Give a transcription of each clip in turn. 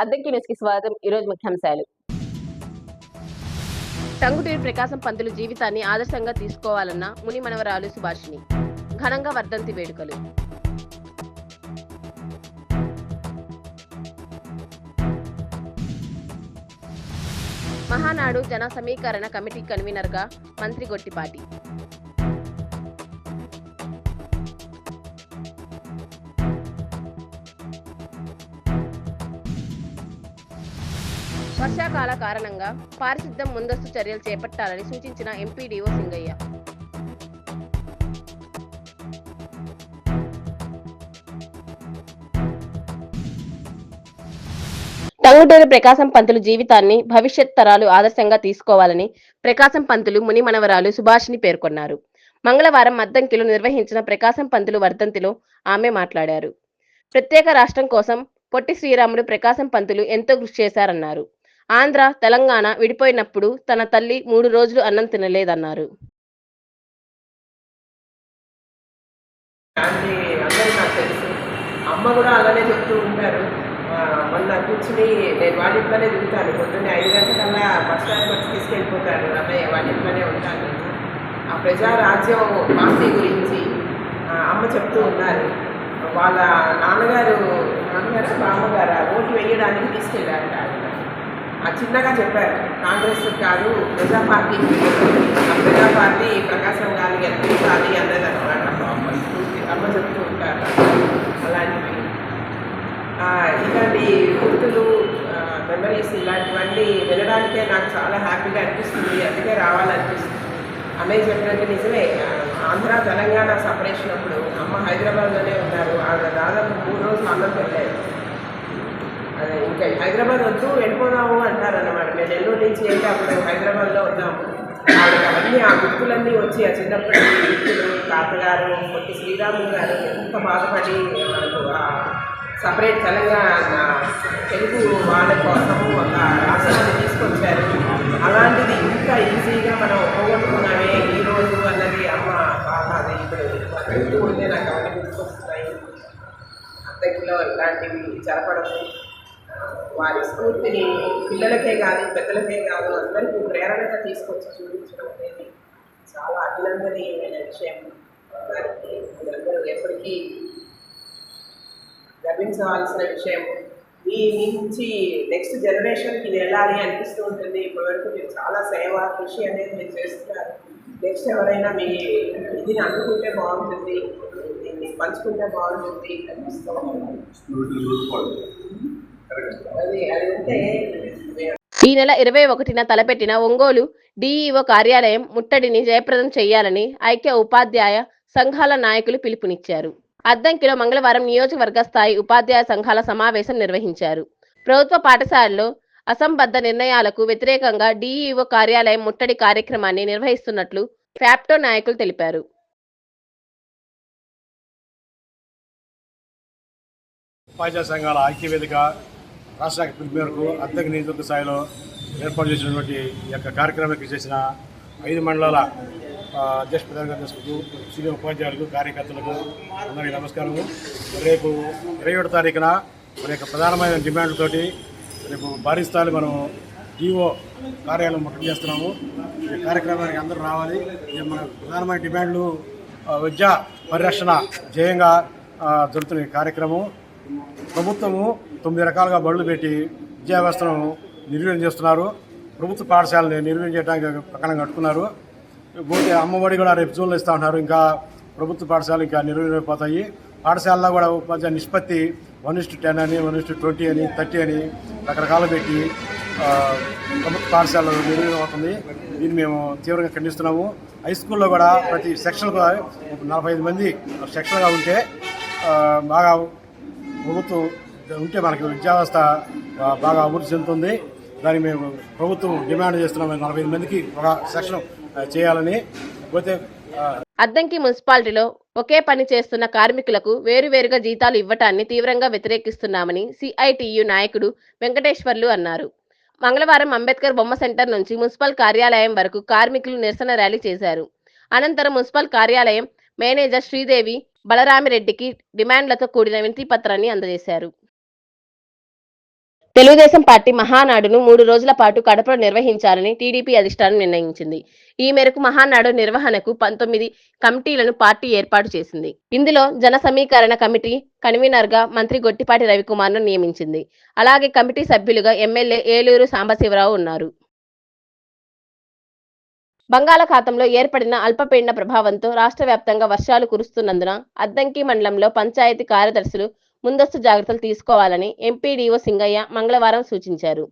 అద్దెకి న్యూస్కి స్వాగతం. ఈ రోజు ముఖ్యాంశాలు. టంగుటూరి ప్రకాశం పంతులు జీవితాన్ని ఆదర్శంగా తీసుకోవాలన్న ముని మనవరాలు సుభాషిణి. ఘనంగా వర్ధంతి వేడుకలు. మహానాడు జన సమీకరణ కమిటీ కన్వీనర్గా మంత్రి గొట్టిపాటి. వర్షాకాల కారణంగా పారిశుద్ధ్యం ముందస్తు చర్యలు చేపట్టాలని సూచించిన ఎంపీడీఓ సింగయ్య. టంగుటూరు ప్రకాశం పంతులు జీవితాన్ని భవిష్యత్ తరాలు ఆదర్శంగా తీసుకోవాలని ప్రకాశం పంతులు ముని మనవరాలు సుభాషిని పేర్కొన్నారు. మంగళవారం అద్దంకిలో నిర్వహించిన ప్రకాశం పంతులు వర్ధంతిలో ఆమె మాట్లాడారు. ప్రత్యేక రాష్ట్రం కోసం పొట్టి శ్రీరాములు ప్రకాశం పంతులు ఎంతో కృషి చేశారన్నారు. ఆంధ్ర తెలంగాణ విడిపోయినప్పుడు తన తల్లి మూడు రోజులు అన్నం తినలేదన్నారు. అమ్మ కూడా అలానే చెప్తూ ఉంటారు. మొన్న కూర్చుని నేను వాళ్ళింట్లోనే దిగుతాను పొద్దున్నే ఐదు గంటలల్లా బస్ స్టాండ్ వచ్చి తీసుకెళ్ళిపోతాను అన్నయ్య వాళ్ళింట్లోనే ఉంటాను ఆ ప్రజారాజ్యం పార్టీ గురించి ఆ, అమ్మ చెప్తూ ఉన్నారు. వాళ్ళ నాన్నగారు నాన్నగారు బామ్మగారు ఓటు వేయడానికి తీసుకెళ్ళారు చిన్నగా చెప్పారు. కాంగ్రెస్ కాదు ప్రజా పార్టీ ఆ ప్రజా పార్టీ ప్రకాశం గారి గెలిపించాలి అన్నది అనమాట అమ్మ అమ్మ చెప్తూ ఉంటారు. అలాంటివి. ఇలాంటి గుర్తులు మెమరీస్ ఇలాంటివన్నీ వినడానికే నాకు చాలా హ్యాపీగా అనిపిస్తుంది. అందుకే రావాలనిపిస్తుంది. అమ్మాయి చెప్పినట్టు నిజమే. ఆంధ్ర తెలంగాణ సపరేషన్ అప్పుడు అమ్మ హైదరాబాద్లోనే ఉన్నారు. ఆవిడ దాదాపు మూడు రోజులు అన్నం పెట్టలేదు. ఇంకా హైదరాబాద్ వద్దు వెళ్ళిపోదాము అంటారు అన్నమాట మేము నెల్లూరు నుంచి ఏంటి అప్పుడు హైదరాబాద్లో ఉన్నాము. ఆవిడకి అవన్నీ ఆ గుర్తులన్నీ వచ్చి ఆ చిన్నప్పటి గుర్తులు తాతగారు పొట్టి శ్రీరాములు గారు ఎంత బాధపడి మనకు సపరేట్ తెలంగాణ తెలుగు వాళ్ళ కోసము ఒక రాష్ట్రాన్ని తీసుకొచ్చారు. అలాంటిది ఇంకా ఈజీగా మనం పోగొట్టుకున్నామే ఈ రోజు అన్నది అమ్మ బాధ అది ఇప్పుడు ఉంటే నాకు అవన్నీ గుర్తుకొస్తున్నాయి అద్దెకిలో ఇలాంటివి జరపడము వారి స్ఫూర్తిని పిల్లలకే కాదు పెద్దలకే కాదు అందరికీ ప్రేరణగా తీసుకొచ్చి చూపించడం అనేది చాలా అభినందనీయమైన విషయం. దానికి మీరందరూ ఎప్పటికీ గర్వించవలసిన విషయం. మీ నుంచి నెక్స్ట్ జనరేషన్కి ఇది వెళ్ళాలి అనిపిస్తూ ఉంటుంది. ఇప్పటివరకు మీరు చాలా సేవ కృషి అనేది మీరు చేస్తున్నారు. నెక్స్ట్ ఎవరైనా మీ ఇదిని అందుకుంటే బాగుంటుంది దీన్ని పంచుకుంటే బాగుంటుంది అనిపిస్తూ ఉంటుంది. ఈ నెల ఇరవై ఒకటిన తలపెట్టిన ఒంగోలు డిఈఓ కార్యాలయం ముట్టడిని జయప్రదం చేయాలని ఐక్య ఉపాధ్యాయ సంఘాల నాయకులు పిలుపునిచ్చారు. అద్దంకిలో మంగళవారం నియోజకవర్గ స్థాయి ఉపాధ్యాయ సంఘాల సమావేశం నిర్వహించారు. ప్రభుత్వ పాఠశాలలో అసంబద్ధ నిర్ణయాలకు వ్యతిరేకంగా డిఈఓ కార్యాలయం ముట్టడి కార్యక్రమాన్ని నిర్వహిస్తున్నట్లు ఫ్యాప్టో నాయకులు తెలిపారు. ఉపాధ్యాయ సంఘాల ఐక్యవేదిక రాష్ట్ర పిలుపు మేరకు అద్దెక నియోజకవర్గ స్థాయిలో ఏర్పాటు చేసినటువంటి ఈ యొక్క కార్యక్రమానికి చేసిన ఐదు మండలాల అధ్యక్ష ప్రధానంగా చేసుకుంటూ సీనియర్ ఉపాధ్యాయులకు కార్యకర్తలకు అందరికీ నమస్కారము. రేపు ఇరవై ఏడు తారీఖున మన యొక్క ప్రధానమైన డిమాండ్లతోటి రేపు భారీ స్థాయిలో మనం డిఓ కార్యాలయం ముట్టడి చేస్తున్నాము. ఈ కార్యక్రమానికి అందరూ రావాలి. మన ప్రధానమైన డిమాండ్లు విద్య విద్యా పరిరక్షణ ధ్యేయంగా జరుగుతున్న కార్యక్రమం. ప్రభుత్వము తొమ్మిది రకాలుగా బడులు పెట్టి విద్యా వ్యవస్థను నిర్వీర్యం చేస్తున్నారు. ప్రభుత్వ పాఠశాలని నిర్వీర్యం చేయడానికి ప్రకారం కట్టుకున్నారు. పోతే అమ్మఒడి కూడా రేపు జూన్లో ఇస్తూ ఉన్నారు ఇంకా ప్రభుత్వ పాఠశాలలు ఇంకా నిర్వీర్యమైపోతాయి. పాఠశాలలో కూడా ఉపాధ్యాయ నిష్పత్తి వన్ ఇస్టు టెన్ అని వన్ ఇస్టు ట్వంటీ అని థర్టీ అని రకరకాలు పెట్టి ప్రభుత్వ పాఠశాలలో నిర్వీర్యం అవుతుంది దీన్ని మేము తీవ్రంగా ఖండిస్తున్నాము. హై స్కూల్లో కూడా ప్రతి సెక్షన్ నలభై ఐదు మంది సెక్షన్గా ఉంటే బాగా ప్రభుత్వం ఉంటే మనకి విద్యా వ్యవస్థ బాగా అభివృద్ధి చెందుతుంది. దానికి మేము ప్రభుత్వం డిమాండ్ చేస్తున్నాం. నలభై మందికి ఒక సెక్షన్ చేయాలని. పోతే అద్దంకి మున్సిపాలిటీలో ఒకే పని చేస్తున్న కార్మికులకు వేరువేరుగా జీతాలు ఇవ్వటాన్ని తీవ్రంగా వ్యతిరేకిస్తున్నామని సిఐటియు నాయకుడు వెంకటేశ్వర్లు అన్నారు. మంగళవారం అంబేద్కర్ బొమ్మ సెంటర్ నుంచి మున్సిపల్ కార్యాలయం వరకు కార్మికులు నిరసన ర్యాలీ చేశారు. అనంతరం మున్సిపల్ కార్యాలయం మేనేజర్ శ్రీదేవి బలరామిరెడ్డికి డిమాండ్లతో కూడిన వినతి పత్రాన్ని అందజేశారు. తెలుగుదేశం పార్టీ మహానాడును మూడు రోజుల పాటు కడపలో నిర్వహించాలని టీడీపీ అధిష్టానం నిర్ణయించింది. ఈ మేరకు మహానాడు నిర్వహణకు పంతొమ్మిది కమిటీలను పార్టీ ఏర్పాటు చేసింది. ఇందులో జన సమీకరణ కమిటీ కన్వీనర్గా మంత్రి గొట్టిపాటి రవికుమార్ను నియమించింది. అలాగే కమిటీ సభ్యులుగా ఎమ్మెల్యే ఏలూరు సాంబశివరావు ఉన్నారు. బంగాళాఖాతంలో ఏర్పడిన అల్పపీడన ప్రభావంతో రాష్ట్ర వ్యాప్తంగా వర్షాలు కురుస్తున్నందున అద్దంకి మండలంలో పంచాయతీ కార్యదర్శులు ముందస్తు జాగ్రత్తలు తీసుకోవాలని ఎంపీడీఓ సింగయ్య మంగళవారం సూచించారు.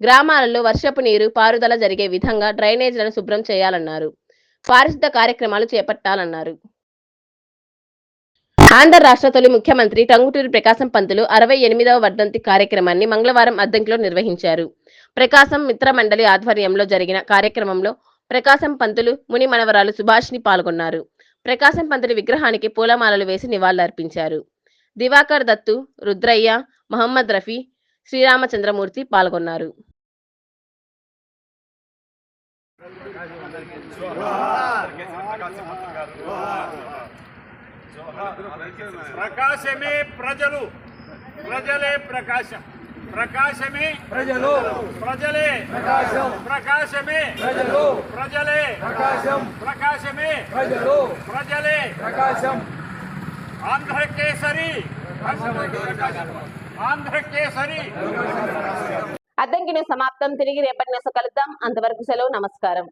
గ్రామాలలో వర్షపు నీరు పారుదల జరిగే విధంగా డ్రైనేజీలను శుభ్రం చేయాలన్నారు. పారిశుద్ధ కార్యక్రమాలు చేపట్టాలన్నారు. ఆంధ్ర రాష్ట్ర తొలి ముఖ్యమంత్రి టంగుటూరి ప్రకాశం పంతులు అరవై ఎనిమిదవ వర్ధంతి కార్యక్రమాన్ని మంగళవారం అద్దంకిలో నిర్వహించారు. ప్రకాశం మిత్ర మండలి ఆధ్వర్యంలో జరిగిన కార్యక్రమంలో ప్రకాశం పంతులు ముని మనవరాలు సుభాష్ని పాల్గొన్నారు. ప్రకాశం పంతులు విగ్రహానికి పూలమాలలు వేసి నివాళులర్పించారు. దివాకర్ దత్తు రుద్రయ్య మహమ్మద్ రఫీ శ్రీరామచంద్రమూర్తి పాల్గొన్నారు. ప్రకాశమే ప్రజలు ప్రజలే ప్రకాశం. ప్రకాశమే ప్రజలు. ప్రజలే ప్రకాశం. ప్రకాశమే ప్రజలు. ప్రజలే ప్రకాశం. ప్రకాశమే ప్రజలు. ప్రజలే ప్రకాశం. ఆంధ్రకేసరి సమాప్తం. తిరిగి రేపటి నెల కలుద్దాం. అంతవరకు సెలవు నమస్కారం.